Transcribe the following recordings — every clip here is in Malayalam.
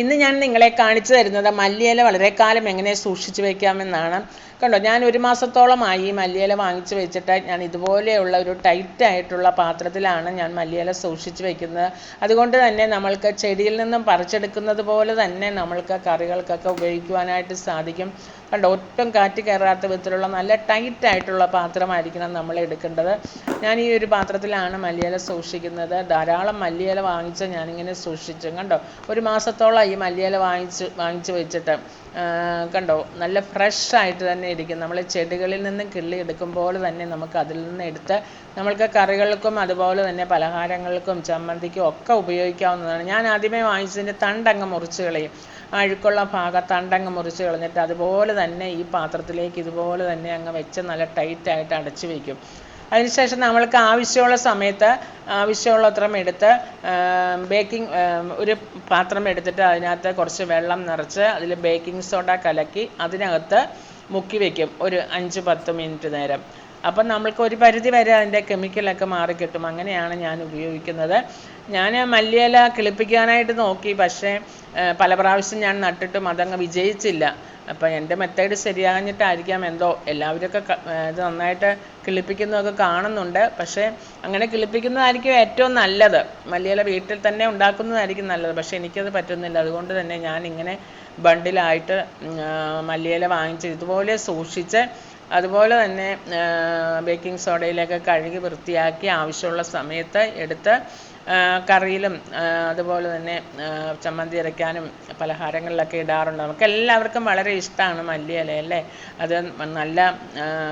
ഇന്ന് ഞാൻ നിങ്ങളെ കാണിച്ചു തരുന്നത് മല്ലിയില വളരെ കാലം എങ്ങനെ സൂക്ഷിച്ചു വയ്ക്കാമെന്നാണ് കണ്ടോ ഞാൻ ഒരു മാസത്തോളമായി മല്ലിയില വാങ്ങിച്ചു വെച്ചിട്ട് ഞാൻ ഇതുപോലെയുള്ള ഒരു ടൈറ്റ് ആയിട്ടുള്ള പാത്രത്തിലാണ് ഞാൻ മല്ലിയില സൂക്ഷിച്ചു വെക്കുന്നത്. അതുകൊണ്ട് തന്നെ നമ്മൾക്ക് ചെടിയിൽ നിന്നും പറിച്ചെടുക്കുന്നത് പോലെ തന്നെ നമ്മൾക്ക് കറികൾക്കൊക്കെ ഉപയോഗിക്കുവാനായിട്ട് സാധിക്കും. കണ്ടോ ഒട്ടും കാറ്റ് കയറാത്ത വിധത്തിലുള്ള നല്ല ടൈറ്റ് ആയിട്ടുള്ള പാത്രമായിരിക്കണം നമ്മൾ എടുക്കേണ്ടത്. ഞാൻ ഈ ഒരു പാത്രത്തിലാണ് മല്ലിയില സൂക്ഷിക്കുന്നത്. ധാരാളം മല്ലിയില വാങ്ങിച്ച് ഞാനിങ്ങനെ സൂക്ഷിച്ചു. കണ്ടോ ഒരു മാസത്തോളം ഈ മല്ലിയില വാങ്ങിച്ച് വാങ്ങിച്ച് വെച്ചിട്ട് കണ്ടോ? നല്ല ഫ്രഷ് ആയിട്ട് തന്നെ ഇരിക്കും. നമ്മൾ ചെടികളിൽ നിന്നും കിള്ളി എടുക്കുമ്പോൾ തന്നെ നമുക്ക് അതിൽ നിന്ന് എടുത്ത് നമ്മൾക്ക് കറികൾക്കും അതുപോലെ തന്നെ പലഹാരങ്ങൾക്കും ചമ്മന്തിക്കും ഒക്കെ ഉപയോഗിക്കാവുന്നതാണ്. ഞാൻ ആദ്യമേ വാങ്ങിച്ചതിന്റെ തണ്ടങ്ങ് മുറിച്ച് കളയും. അഴുക്കുള്ള ഭാഗം തണ്ടങ്ങ് മുറിച്ച് കളഞ്ഞിട്ട് അതുപോലെ തന്നെ ഈ പാത്രത്തിലേക്ക് ഇതുപോലെ തന്നെ അങ്ങ് വെച്ച് നല്ല ടൈറ്റായിട്ട് അടച്ചു വയ്ക്കും അതിനുശേഷം നമ്മൾക്ക് ആവശ്യമുള്ള സമയത്ത് ആവശ്യമുള്ളത്രയും എടുത്ത് ബേക്കിംഗ് ഒരു പാത്രം എടുത്തിട്ട് അതിനകത്ത് കുറച്ച് വെള്ളം നിറച്ച് അതിൽ ബേക്കിംഗ് സോഡ കലക്കി അതിനകത്ത് മുക്കി വയ്ക്കും ഒരു അഞ്ച് പത്ത് മിനിറ്റ് നേരം. അപ്പം നമ്മൾക്ക് ഒരു പരിധി വരെ അതിന്റെ കെമിക്കലൊക്കെ മാറിക്കിട്ടും അങ്ങനെയാണ് ഞാൻ ഉപയോഗിക്കുന്നത്. ഞാൻ മല്ലിയില കിളിപ്പിക്കാനായിട്ട് നോക്കി. പക്ഷേ പല പ്രാവശ്യം ഞാൻ നട്ടിട്ടും അതങ്ങ് വിജയിച്ചില്ല. അപ്പം എന്റെ മെത്തേഡ് ശരിയാഞ്ഞിട്ടായിരിക്കാം എന്തോ. എല്ലാവരൊക്കെ ഇത് നന്നായിട്ട് കിളിപ്പിക്കുന്നതൊക്കെ കാണുന്നുണ്ട്. പക്ഷേ അങ്ങനെ കിളിപ്പിക്കുന്നതായിരിക്കും ഏറ്റവും നല്ലത്. മല്ലിയില വീട്ടിൽ തന്നെ ഉണ്ടാക്കുന്നതായിരിക്കും നല്ലത്. പക്ഷേ എനിക്കത് പറ്റുന്നില്ല. അതുകൊണ്ട് തന്നെ ഞാൻ ഇങ്ങനെ ബണ്ടിലായിട്ട് മല്ലിയില വാങ്ങിച്ച് ഇതുപോലെ സൂക്ഷിച്ച് അതുപോലെ തന്നെ ബേക്കിംഗ് സോഡയിലൊക്കെ കഴുകി വൃത്തിയാക്കി ആവശ്യമുള്ള സമയത്ത് എടുത്ത് കറിയിലും അതുപോലെ തന്നെ ചമ്മന്തി അരയ്ക്കാനും പലഹാരങ്ങളിലൊക്കെ ഇടാറുണ്ട്. നമുക്ക് എല്ലാവർക്കും വളരെ ഇഷ്ടമാണ് മല്ലിയില അല്ലേ? അത് നല്ല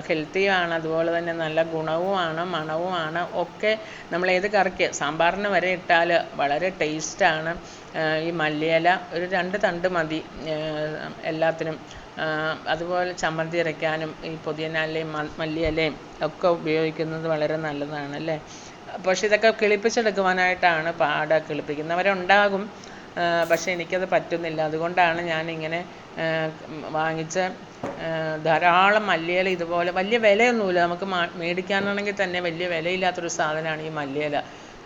ഹെൽത്തിയാണ് അതുപോലെ തന്നെ നല്ല ഗുണവുമാണ് മണവുമാണ് ഒക്കെ നമ്മൾ ഏത് കറിക്ക് സാമ്പാറിന് വരെ ഇട്ടാൽ വളരെ ടേസ്റ്റാണ് ഈ മല്ലിയില ഒരു രണ്ട് തണ്ട് മതി എല്ലാത്തിനും. അതുപോലെ ചമ്മന്തി അരയ്ക്കാനും ഈ പുതിയനയിലയും മല്ലിയിലയും ഒക്കെ ഉപയോഗിക്കുന്നത് വളരെ നല്ലതാണ് അല്ലേ? പക്ഷെ ഇതൊക്കെ കിളിപ്പിച്ചെടുക്കുവാനായിട്ടാണ് പാട കിളിപ്പിക്കുന്നവരുണ്ടാകും. പക്ഷെ എനിക്കത് പറ്റുന്നില്ല. അതുകൊണ്ടാണ് വാങ്ങിച്ച ഉം, വാങ്ങിച്ച് ധാരാളം മല്ലിയില ഇതുപോലെ വലിയ വിലയൊന്നുമില്ല. നമുക്ക് മേടിക്കാനാണെങ്കിൽ തന്നെ വലിയ വിലയില്ലാത്തൊരു സാധനമാണ് ഈ മല്ലിയില.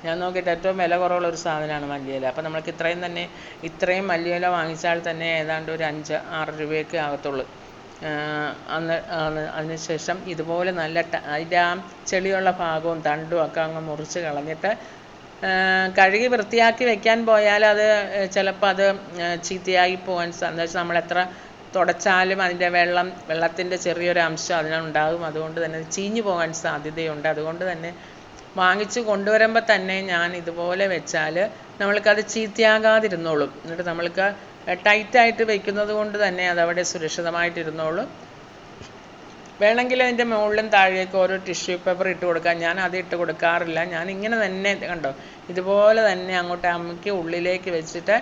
ഞാൻ നോക്കിയിട്ട് ഏറ്റവും വില കുറവുള്ള ഒരു സാധനമാണ് മല്ലിയില. അപ്പം നമ്മൾക്ക് ഇത്രയും തന്നെ ഇത്രയും മല്ലിയില വാങ്ങിച്ചാൽ തന്നെ ഏതാണ്ട് ഒരു അഞ്ച് ആറ് രൂപയൊക്കെ ആകത്തുള്ളൂ. ആണ് അതിനുശേഷം ഇതുപോലെ നല്ല അതിന്റെ ആ ചെളിയുള്ള ഭാഗവും തണ്ടും ഒക്കെ അങ്ങ് മുറിച്ച് കളഞ്ഞിട്ട് കഴുകി വൃത്തിയാക്കി വെക്കാൻ പോയാൽ അത് ചിലപ്പോൾ അത് ചീത്തയായി പോകാൻ സാ എന്താ വെച്ചാൽ നമ്മൾ എത്ര തുടച്ചാലും അതിന്റെ വെള്ളം വെള്ളത്തിന്റെ ചെറിയൊരു അംശം അതിനുണ്ടാകും. അതുകൊണ്ട് തന്നെ ചീഞ്ഞു പോകാൻ സാധ്യതയുണ്ട്. അതുകൊണ്ട് തന്നെ വാങ്ങിച്ച് കൊണ്ടുവരുമ്പോൾ തന്നെ ഞാൻ ഇതുപോലെ വെച്ചാൽ നമ്മൾക്കത് ചീത്തയാകാതിരുന്നോളും. എന്നിട്ട് നമ്മൾക്ക് ടൈറ്റായിട്ട് വെക്കുന്നത് കൊണ്ട് തന്നെ അതവിടെ സുരക്ഷിതമായിട്ടിരുന്നോളും. വേണമെങ്കിൽ അതിന്റെ മുകളിലും താഴേക്ക് ഓരോ ടിഷ്യൂ പേപ്പർ ഇട്ട് കൊടുക്കാം. ഞാൻ അത് ഇട്ട് കൊടുക്കാറില്ല. ഞാൻ ഇങ്ങനെ തന്നെ കണ്ടോ ഇതുപോലെ തന്നെ അങ്ങോട്ട് അമുക്കി ഉള്ളിലേക്ക് വെച്ചിട്ട്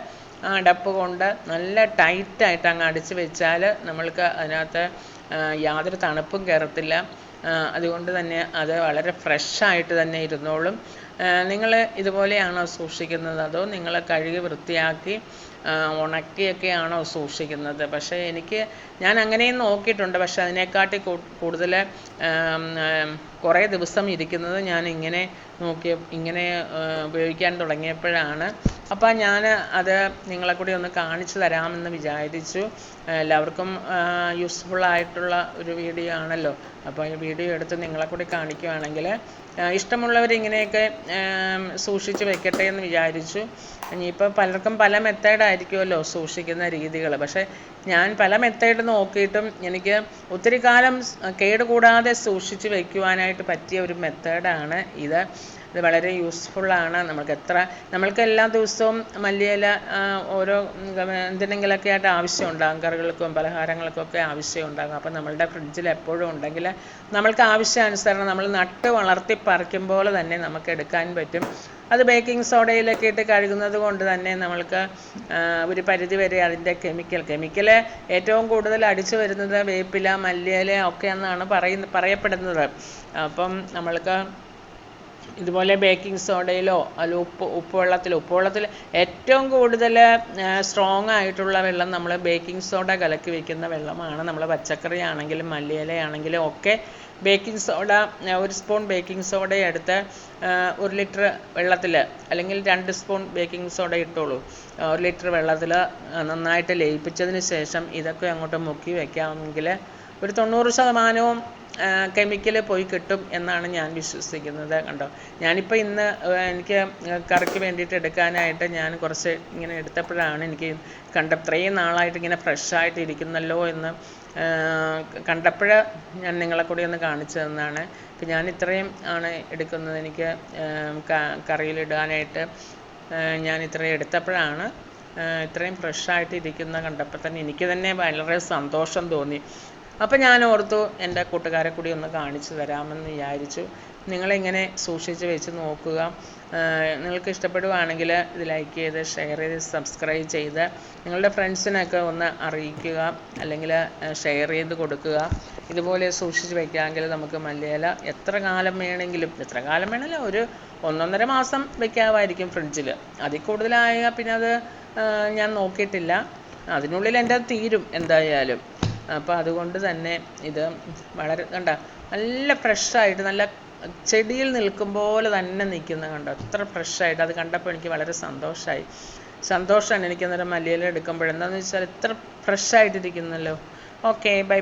ആ അടപ്പ് കൊണ്ട് നല്ല ടൈറ്റായിട്ട് അങ്ങ് അടിച്ച് വെച്ചാൽ നമ്മൾക്ക് അതിനകത്ത് യാതൊരു തണുപ്പും കയറത്തില്ല. അതുകൊണ്ട് തന്നെ അത് വളരെ ഫ്രഷായിട്ട് തന്നെ ഇരുന്നോളും. നിങ്ങൾ ഇതുപോലെയാണോ സൂക്ഷിക്കുന്നത്? അതോ നിങ്ങൾ കഴുകി വൃത്തിയാക്കി ഉണക്കിയൊക്കെയാണോ സൂക്ഷിക്കുന്നത്. പക്ഷേ എനിക്ക് ഞാൻ അങ്ങനെയും നോക്കിയിട്ടുണ്ട്. പക്ഷേ അതിനെക്കാട്ടി കൂടുതൽ കുറേ ദിവസം ഇരിക്കുന്നത് ഞാൻ ഇങ്ങനെ നോക്കി ഇങ്ങനെ ഉപയോഗിക്കാൻ തുടങ്ങിയപ്പോഴാണ്. അപ്പോൾ ഞാൻ അത് നിങ്ങളെ കൂടി ഒന്ന് കാണിച്ചു തരാമെന്ന് വിചാരിച്ചു. എല്ലാവർക്കും യൂസ്ഫുൾ ആയിട്ടുള്ള ഒരു വീഡിയോ ആണല്ലോ. അപ്പോൾ ഈ വീഡിയോ എടുത്ത് നിങ്ങളെ കൂടി കാണിക്കുകയാണെങ്കിൽ ഇഷ്ടമുള്ളവർ ഇങ്ങനെയൊക്കെ സൂക്ഷിച്ച് വെക്കട്ടെ എന്ന് വിചാരിച്ചു. ഇനിയിപ്പോൾ പലർക്കും പല മെത്തേഡായിരിക്കുമല്ലോ സൂക്ഷിക്കുന്ന രീതികൾ പക്ഷേ ഞാൻ പല മെത്തേഡ് നോക്കിയിട്ടും എനിക്ക് ഒത്തിരി കാലം കേടുകൂടാതെ സൂക്ഷിച്ച് വയ്ക്കുവാനായിട്ട് പറ്റിയ ഒരു മെത്തേഡാണ് ഇത്. ഇത് വളരെ യൂസ്ഫുള്ളാണ് നമുക്ക് എത്ര നമ്മൾക്ക് എല്ലാ ദിവസവും മല്ലിയില ഓരോ എന്തിനെങ്കിലൊക്കെ ആയിട്ട് ആവശ്യം ഉണ്ടാകും കറികൾക്കും പലഹാരങ്ങൾക്കും ഒക്കെ ആവശ്യം ഉണ്ടാകും അപ്പം നമ്മളുടെ ഫ്രിഡ്ജിൽ എപ്പോഴും ഉണ്ടെങ്കിൽ നമ്മൾക്ക് ആവശ്യാനുസരണം നമ്മൾ നട്ട് വളർത്തി പറിക്കുമ്പോൾ തന്നെ നമുക്ക് എടുക്കാൻ പറ്റും. അത് ബേക്കിംഗ് സോഡയിലൊക്കെ ഇട്ട് കഴുകുന്നത് കൊണ്ട് തന്നെ നമ്മൾക്ക് ഒരു പരിധി വരെ അതിന്റെ കെമിക്കൽ കെമിക്കൽ ഏറ്റവും കൂടുതൽ അടിച്ചു വരുന്നത് വേപ്പില മല്ലിയില ഒക്കെ എന്നാണ് പറയുന്ന പറയപ്പെടുന്നത്. അപ്പം നമ്മൾക്ക് ഇതുപോലെ ബേക്കിംഗ് സോഡയിലോ അല്ല ഉപ്പ് ഉപ്പ് വെള്ളത്തിലോ ഉപ്പ് വെള്ളത്തിൽ ഏറ്റവും കൂടുതൽ സ്ട്രോങ് ആയിട്ടുള്ള വെള്ളം നമ്മൾ ബേക്കിംഗ് സോഡ കലക്കി വെക്കുന്ന വെള്ളമാണ്. നമ്മൾ പച്ചക്കറി ആണെങ്കിലും മല്ലിയില ആണെങ്കിലും ഒക്കെ ബേക്കിംഗ് സോഡ ഒരു സ്പൂൺ ബേക്കിംഗ് സോഡ എടുത്ത് ഒരു ലിറ്റർ വെള്ളത്തിൽ അല്ലെങ്കിൽ രണ്ട് സ്പൂൺ ബേക്കിംഗ് സോഡ ഇട്ടോളൂ. ഒരു ലിറ്റർ വെള്ളത്തിൽ നന്നായിട്ട് ലയിപ്പിച്ചതിന് ശേഷം ഇതൊക്കെ അങ്ങോട്ട് മുക്കി വെക്കാമെങ്കിൽ ഒരു തൊണ്ണൂറ് ശതമാനവും കെമിക്കൽ പോയി കിട്ടും എന്നാണ് ഞാൻ വിശ്വസിക്കുന്നത് കണ്ടോ? ഞാനിപ്പോൾ ഇന്ന് എനിക്ക് കറിക്ക് വേണ്ടിയിട്ട് എടുക്കാനായിട്ട് ഞാൻ കുറച്ച് ഇങ്ങനെ എടുത്തപ്പോഴാണ് എനിക്ക് കണ്ട ഇത്രയും നാളായിട്ട് ഇങ്ങനെ ഫ്രഷായിട്ട് ഇരിക്കുന്നല്ലോ എന്ന് കണ്ടപ്പോൾ ഞാൻ നിങ്ങളെ കൂടി ഒന്ന് കാണിച്ചു തന്നാണ് ഇപ്പം ഞാൻ ഇത്രയും ആണ് എടുക്കുന്നത്. എനിക്ക് കറിയിലിടാനായിട്ട് ഞാൻ ഇത്രയും എടുത്തപ്പോഴാണ് ഇത്രയും ഫ്രഷായിട്ട് ഇരിക്കുന്ന കണ്ടപ്പോൾ തന്നെ എനിക്ക് തന്നെ വളരെ സന്തോഷം തോന്നി. അപ്പം ഞാൻ ഓർത്തു എന്റെ കൂട്ടുകാരെ കൂടി ഒന്ന് കാണിച്ചു തരാമെന്ന് വിചാരിച്ചു. നിങ്ങളിങ്ങനെ സൂക്ഷിച്ച് വെച്ച് നോക്കുക. നിങ്ങൾക്ക് ഇഷ്ടപ്പെടുവാണെങ്കിൽ ഇത് ലൈക്ക് ചെയ്ത് ഷെയർ ചെയ്ത് സബ്സ്ക്രൈബ് ചെയ്ത് നിങ്ങളുടെ ഫ്രണ്ട്സിനൊക്കെ ഒന്ന് അറിയിക്കുക. അല്ലെങ്കിൽ ഷെയർ ചെയ്ത് കൊടുക്കുക. ഇതുപോലെ സൂക്ഷിച്ച് വെക്കാമെങ്കിൽ നമുക്ക് മല്ലിയില എത്ര കാലം വേണമെങ്കിലും എത്ര കാലം വേണമല്ല ഒരു ഒന്നൊന്നര മാസം വെക്കാമായിരിക്കും ഫ്രിഡ്ജിൽ അതിൽ കൂടുതലായ പിന്നെ അത് ഞാൻ നോക്കിയിട്ടില്ല. അതിനുള്ളിൽ എന്റെ തീരും എന്തായാലും. അപ്പോൾ അതുകൊണ്ട് തന്നെ ഇത് വളരെ കണ്ട നല്ല ഫ്രഷായിട്ട് നല്ല ചെടിയിൽ നിൽക്കും പോലെ തന്നെ നിൽക്കുന്ന കണ്ടോ അത്ര ഫ്രഷായിട്ട്. അത് കണ്ടപ്പോൾ എനിക്ക് വളരെ സന്തോഷമായി സന്തോഷമാണ് എനിക്ക് അന്നേരം മല്ലിയില എടുക്കുമ്പോൾ. എന്താണെന്ന് വെച്ചാൽ ഇത്ര ഫ്രഷായിട്ടിരിക്കുന്നല്ലോ. Okay bye.